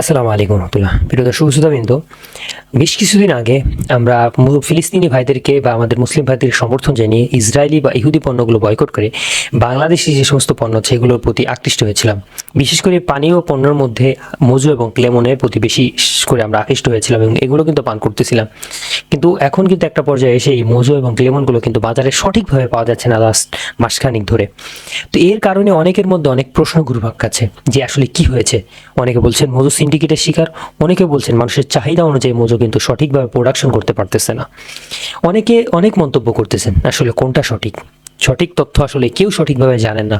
আসসালামু আলাইকুম রহমতুল্লাহ। প্রিয় দর্শক, শ্রোতাবৃন্দ, বেশ কিছুদিন আগে আমরা ফিলিস্তিনি ভাইদেরকে বা আমাদের মুসলিম ভাইদের সমর্থন জানিয়ে ইসরায়েলি বা ইহুদি পণ্যগুলো বয়কট করে বাংলাদেশি যে সমস্ত পণ্য আছে এগুলোর প্রতি আকৃষ্ট হয়েছিলাম। বিশেষ করে পানীয় পণ্যের মধ্যে মজু এবং ক্লেমনের প্রতি বেশি করে আমরা আকৃষ্ট হয়েছিলাম এবং এগুলো কিন্তু পান করতেছিলাম। কিন্তু এখন কিন্তু একটা পর্যায়ে এসে এই মজু এবং ক্লেমনগুলো কিন্তু বাজারে সঠিকভাবে পাওয়া যাচ্ছে না লাস্ট মাসখানিক ধরে। তো এর কারণে অনেকের মধ্যে অনেক প্রশ্ন ঘুরপাক খাচ্ছে যে আসলে কি হয়েছে? অনেকে বলছেন মজু সিন্ডিকেটের শিকার। অনেকে বলছেন মানুষের চাহিদা অনুযায়ী মজু কিন্তু সঠিকভাবে প্রোডাকশন করতে পারতেছে না। অনেকে অনেক মন্তব্য করতেছেন, আসলে কোনটা সঠিক? সঠিক তথ্য আসলে কেউ সঠিকভাবে জানেন না।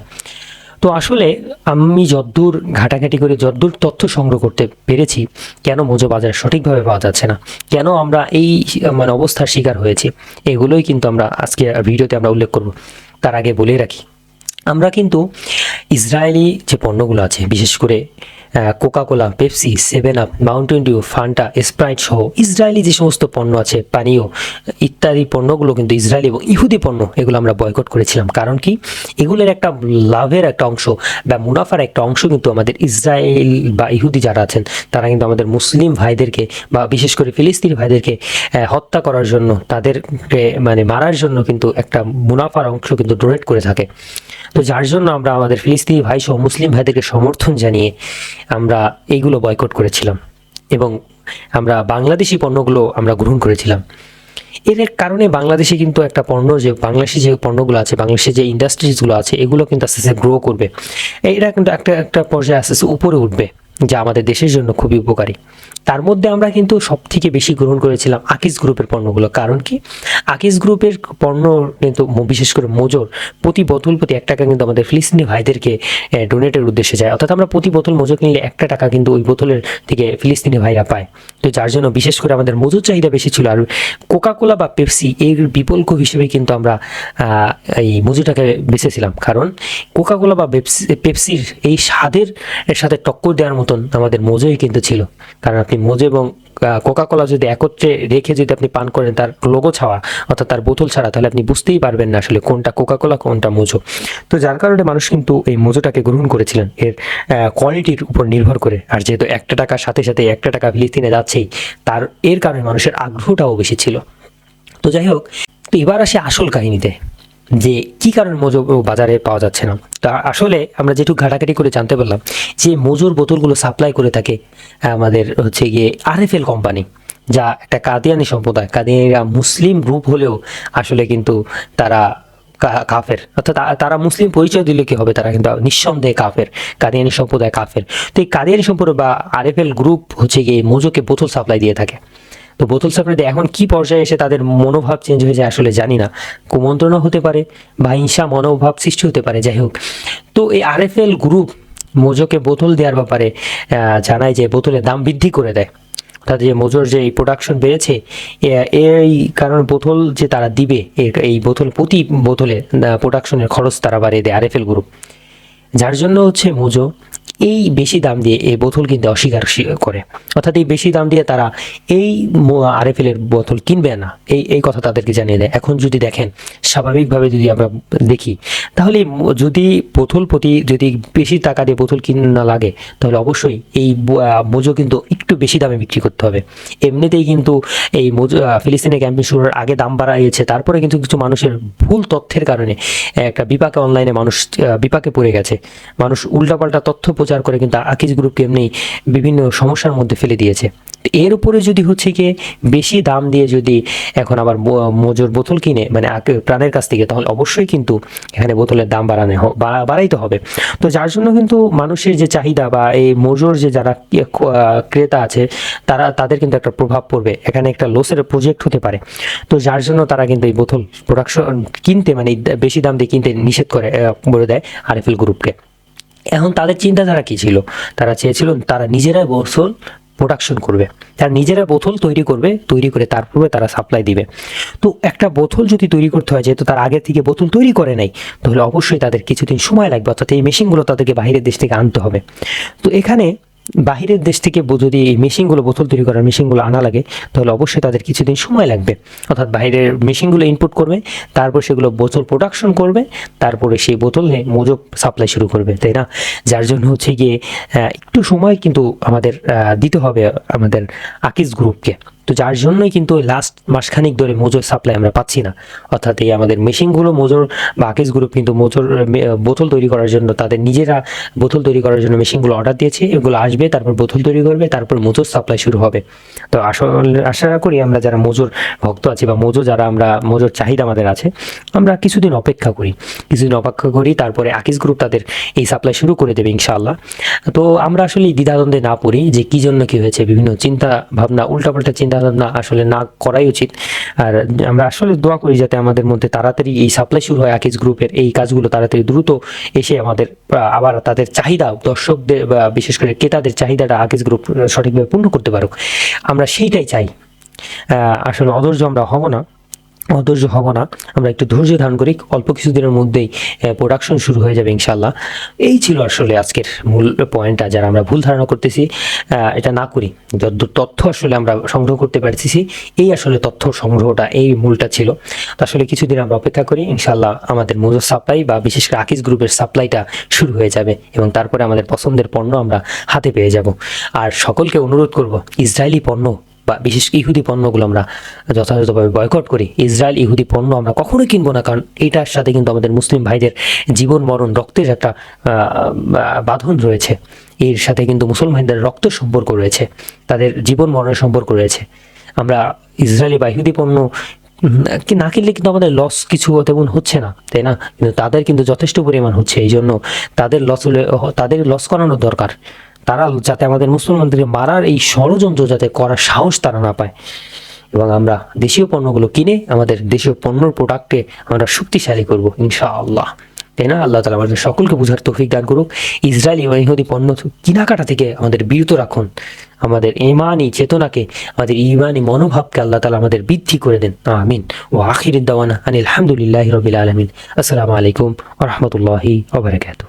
তো আসলে আমি যদ্দূর ঘাটাঘাটি করে যদ্দূর তথ্য সংগ্রহ করতে পেরেছি, কেন মোজো বাজারে সঠিকভাবে পাওয়া যাচ্ছে না? কেন আমরা এই মানে অবস্থার শিকার হয়েছি? এগুলোই কিন্তু আমরা আজকে ভিডিওতে আমরা উল্লেখ করব। তার আগে বলে রাখি, আমরা কিন্তু ইসরায়েলি যে পণ্যগুলো আছে, বিশেষ করে Coca Cola Pepsi Seven Up Mountain Dew Fanta Sprite সহ ইসরায়েলি যে সমস্ত পণ্য আছে, পানীয় ইত্যাদি পণ্যগুলো কিন্তু ইসরায়েলি এবং ইহুদি পণ্য, এগুলো আমরা বয়কট করেছিলাম। কারণ কি? এগুলোর একটা লাভের একটা অংশ বা মুনাফার একটা অংশ কিন্তু আমাদের ইসরায়েল বা ইহুদি যারা আছেন, তারা কিন্তু আমাদের মুসলিম ভাইদেরকে বা বিশেষ করে ফিলিস্তিনি ভাইদেরকে হত্যা করার জন্য, তাদেরকে মানে মারার জন্য কিন্তু একটা মুনাফার অংশ কিন্তু ডোনেট করে থাকে। তো যার জন্য আমরা আমাদের ফিলিস্তিনি ভাই সহ মুসলিম ভাইদেরকে সমর্থন জানিয়ে আমরা এইগুলো বয়কট করেছিলাম এবং আমরা বাংলাদেশি পণ্যগুলো আমরা গ্রহণ করেছিলাম। এর কারণে বাংলাদেশে কিন্তু একটা পণ্য যে, বাংলাদেশি যে পণ্যগুলো আছে, বাংলাদেশে যে ইন্ডাস্ট্রিজগুলো আছে, এগুলো কিন্তু আস্তে আস্তে গ্রো করবে। এটা কিন্তু একটা একটা পর্যায়ে আস্তে আস্তে উপরে উঠবে। যা আমাদের দেশের জন্য খুবই উপকারী। তার মধ্যে আমরা কিন্তু সব থেকে বেশি গ্রহণ করেছিলাম আকিস গ্রুপের পণ্যগুলো। কারণ কি? আকিস গ্রুপের পণ্য কিন্তু বিশেষ করে মোজোর প্রতি বোতল প্রতি এক টাকা কিন্তু আমাদের ফিলিস্তিনি ভাইদেরকে ডোনেটের উদ্দেশ্যে যায়। অর্থাৎ আমরা প্রতি বোতল মোজো কিনলে একটা টাকা কিন্তু ওই বোতলের থেকে ফিলিস্তিনি ভাইরা পায়। তো যার জন্য বিশেষ করে আমাদের মজুর চাহিদা বেশি ছিল। আর কোকাকোলা বা পেপসি এর বিকল্প হিসেবে কিন্তু আমরা এই মজুটাকে বেছেছিলাম। কারণ কোকাকোলা বা পেপসি, পেপসির এই স্বাদের সাথে টক্কর দেওয়ার মতন আমাদের মোজোই কিন্তু ছিল। কারণ আপনি মোজো এবং কোকা কোলা যদি একত্রে রেখে যদি আপনি পান করেন, তার লোগো ছাড়া, অর্থাৎ তার বোতল ছাড়া, তাহলে আপনি বুঝতেই পারবেন না আসলে কোনটা কোকা কোলা কোনটা মোজো। তো যার কারণে মানুষ কিন্তু এই মোজোটাকে গ্রহণ করেছিলেন। এর কোয়ালিটির উপর নির্ভর করে। আর যেহেতু একটা টাকার সাথে সাথে একটা টাকা ফিলিস্তিনে যাচ্ছেই, তার, এর কারণে মানুষের আগ্রহটাও বেশি ছিল। তো যাই হোক, তো এবার আসে আসল কাহিনীতে। যে কি কারণে মজুর বাজারে পাওয়া যাচ্ছে না? তা আসলে আমরা যেটুকু ঘাটাঘাটি করে জানতে পারলাম, যে মজুর বোতলগুলো সাপ্লাই করে থাকে আমাদের হচ্ছে গিয়ে আরএফএল কোম্পানি যা একটা কাদিয়ানি সম্প্রদায়, কাদিয়ানিরা মুসলিম গ্রুপ হলেও আসলে কিন্তু তারা কাফের। অর্থাৎ তারা মুসলিম পরিচয় দিলে কি হবে? তারা কিন্তু নিঃসন্দেহে কাফের, কাদিয়ানি সম্প্রদায় কাফের। তো এই কাদিয়ানি সম্প্রদায় বা আরএফএল গ্রুপ হচ্ছে গিয়ে মোজোকে বোতল সাপ্লাই দিয়ে থাকে। তো বোতল সাপ্লাই এখন কি পর্যায়ে এসে তাদের মনোভাব চেঞ্জ হয়ে যায় আসলে জানি না। কুমন্ত্রণা হতে পারে বা হিংসা মনোভাব সৃষ্টি হতে পারে, যাই হোক। তো এই আরএফএল গ্রুপ মোজোকে বোতল দেওয়ার ব্যাপারে জানায় যে বোতলের দাম বৃদ্ধি করে দেয়। অর্থাৎ যে মোজোর যে এই প্রোডাকশন বেড়েছে এই কারণ বোতল যে তারা দিবে এই বোতল প্রতি বোতলে প্রোডাকশনের খরচ তারা বাড়িয়ে দেয় আরএফএল গ্রুপ যার জন্য হচ্ছে মোজো এই বেশি দাম দিয়ে এই বোতল কিনতে অস্বীকার করে। অর্থাৎ এই বেশি দাম দিয়ে তারা এই আরএফএল এর বোতল কিনবে না। এই এই কথা তাদেরকে জানিয়ে দেয়। এখন যদি দেখেন, স্বাভাবিকভাবে যদি আমরা দেখি, তাহলে যদি বোতল প্রতি, যদি বেশি টাকা দিয়ে বোতল কিনা লাগে, তাহলে অবশ্যই এই মোজো কিন্তু একটু বেশি দামে বিক্রি করতে হবে। এমনিতেই কিন্তু এই মোজো ফিলিস্তিনে ক্যাম্পেইন শুরুর আগে দাম বাড়াইছে তারপরে কিন্তু কিছু মানুষের ভুল তথ্যের কারণে একটা বিপাকে অনলাইনে মানুষ বিপাকে পড়ে গেছে। মানুষ উল্টাপাল্টা তথ্য প্রচার করে কিন্তু আকিজ গ্রুপকে এমনি বিভিন্ন সমস্যার মধ্যে ফেলে দিয়েছে। এর উপরে যদি হচ্ছে গিয়ে বেশি দাম দিয়ে যদি এখন আবার মজুর বোতল কিনে মানে প্রাণের কাছ থেকে, তাহলে অবশ্যই কিন্তু এখানে বোতলের দাম বাড়ানো বাড়াইতে হবে। তো যার জন্য কিন্তু মানুষের যে চাহিদা বা এই মজুর যে যারা ক্রেতা আছে, তারা, তাদের কিন্তু একটা প্রভাব পড়বে। এখানে একটা লসের প্রজেক্ট হতে পারে। তো যার জন্য তারা কিন্তু এই বোতল প্রোডাকশন কিনতে মানে বেশি দাম দিয়ে কিনতে নিষেধ করে বলে দেয় আরএফএল গ্রুপকে এখন তাদের চিন্তাধারা কি ছিল? তারা চেয়েছিল তারা নিজেরাই বোতল প্রোডাকশন করবে। তারা নিজেরা বোতল তৈরি করবে, তৈরি করে তারপরে তারা সাপ্লাই দিবে। তো একটা বোতল যদি তৈরি করতে হয়, যেহেতু তার আগে থেকে বোতল তৈরি করে নাই, তাহলে অবশ্যই তাদের কিছুদিন সময় লাগবে, অর্থাৎ এই মেশিনগুলো তাদেরকে বাইরের দেশ থেকে আনতে হবে। তো এখানে বাহিরের দেশ থেকে যদি এই মেশিনগুলো, বোতল তৈরি করার মেশিনগুলো আনা লাগে, তাহলে অবশ্যই তাদের কিছুদিন সময় লাগবে। অর্থাৎ বাইরের মেশিনগুলো ইনপুট করবে, তারপর সেগুলো বোতল প্রোডাকশন করবে, তারপরে সেই বোতল নিয়ে সাপ্লাই শুরু করবে, তাই না? যার জন্য হচ্ছে গিয়ে একটু সময় কিন্তু আমাদের দিতে হবে আমাদের আকিজ গ্রুপকে তো যার জন্যই কিন্তু লাস্ট মাসখানিক ধরে মোজোর সাপ্লাই আমরা পাচ্ছি না। অর্থাৎ এই আমাদের মেশিনগুলো মোজোর বা গ্রুপ কিন্তু মোজোর বোতল তৈরি করার জন্য তাদের নিজেরা বোতল তৈরি করার জন্য মেশিনগুলো অর্ডার দিয়েছে, এগুলো আসবে, তারপর বোতল তৈরি করবে, তারপর মোজোর সাপ্লাই শুরু হবে। তো আসলে, আশা করি আমরা যারা মোজোর ভক্ত আছি বা মোজো যারা আমরা, মোজোর চাহিদা আমাদের আছে, আমরা কিছুদিন অপেক্ষা করি। কিছুদিন অপেক্ষা করি, তারপরে আকিজ গ্রুপ তাদের এই সাপ্লাই শুরু করে দেবে ইনশাআল্লাহ। তো আমরা আসলে দ্বিধাদ্বন্দ্বে না পড়ি যে কি জন্য কি হয়েছে, বিভিন্ন চিন্তা ভাবনা, উল্টাপাল্টা চিন্তা ভাবনা আসলে না করাই উচিত। আর আমরা আসলে দোয়া করি যাতে আমাদের মধ্যে তাড়াতাড়ি এই সাপ্লাই শুরু হয় আকিজ গ্রুপের এই কাজগুলো তাড়াতাড়ি দ্রুত এসে আমাদের আবার তাদের চাহিদা, দর্শকদের, বা বিশেষ করে ক্রেতাদের চাহিদাটা আকিজ গ্রুপ সঠিকভাবে পূর্ণ করতে পারুক। আমরা সেইটাই চাই। আসলে অধৈর্য আমরা হব না। অধৈর্য হব না। আমরা একটু ধৈর্য ধারণ করি, অল্প কিছুদিনের মধ্যেই প্রোডাকশন শুরু হয়ে যাবে ইনশাল্লাহ এই ছিল আসলে আজকের মূল পয়েন্টটা যারা আমরা ভুল ধারণা করতেছি এটা না করি। তথ্য আসলে আমরা সংগ্রহ করতে পারতেছি, এই আসলে তথ্য সংগ্রহটা, এই মূলটা ছিল। আসলে কিছুদিন আমরা অপেক্ষা করি ইনশাল্লাহ আমাদের মজুর সাপ্লাই বা বিশেষ করে আকিজ গ্রুপের সাপ্লাইটা শুরু হয়ে যাবে এবং তারপরে আমাদের পছন্দের পণ্য আমরা হাতে পেয়ে যাব। আর সকলকে অনুরোধ করব, ইসরায়েলি পণ্য বা বিশেষ ইহুদি পণ্যগুলো আমরা যথাযথভাবে বয়কট করি, ইসরায়েল ইহুদি পণ্য আমরা কখনোই কিনবো না, কারণ এটার সাথে কিন্তু আমাদের মুসলিম ভাইদের জীবন, মরণ, রক্তের একটা বাঁধন রয়েছে। এর সাথে কিন্তু মুসলমানদের রক্ত সম্পর্ক রয়েছে, তাদের জীবন, মরণের সম্পর্ক রয়েছে। আমরা ইসরায়েলি বা ইহুদি পণ্য কি না কিনলে কিন্তু আমাদের লস কিছু তেমন হচ্ছে না, তাই না? কিন্তু তাদের কিন্তু যথেষ্ট পরিমাণ হচ্ছে এই জন্য তাদের লস হলে, তাদের লস করানোর দরকার। তারা যাতে আমাদের মুসলমানদেরকে মারার এই ষড়যন্ত্র যাতে করার সাহস তারা না পায়। এবং আমরা দেশীয় পণ্যগুলো কিনে আমাদের দেশীয় পণ্যর প্রোডাক্টকে আমরা শক্তিশালী করব, ইনশাআল্লাহ। তাই না? আল্লাহ তালা আমাদের সকলকে বুঝার তৌফিক দান করুক। ইসরায়েলি ও ইহুদি পণ্য কেনাকাটা থেকে আমাদের বিরত রাখুন। আমাদের ইমানি চেতনাকে, আমাদের ইমানি মনোভাবকে আল্লাহ তালা আমাদের বৃদ্ধি করে দেন। আমিন। ও আখির দাওয়ানা আনিল আলহামদুলিল্লাহ রবিল আলমিন। আসসালামু আলাইকুম রহমতুল্লাহি ওবরাকাতু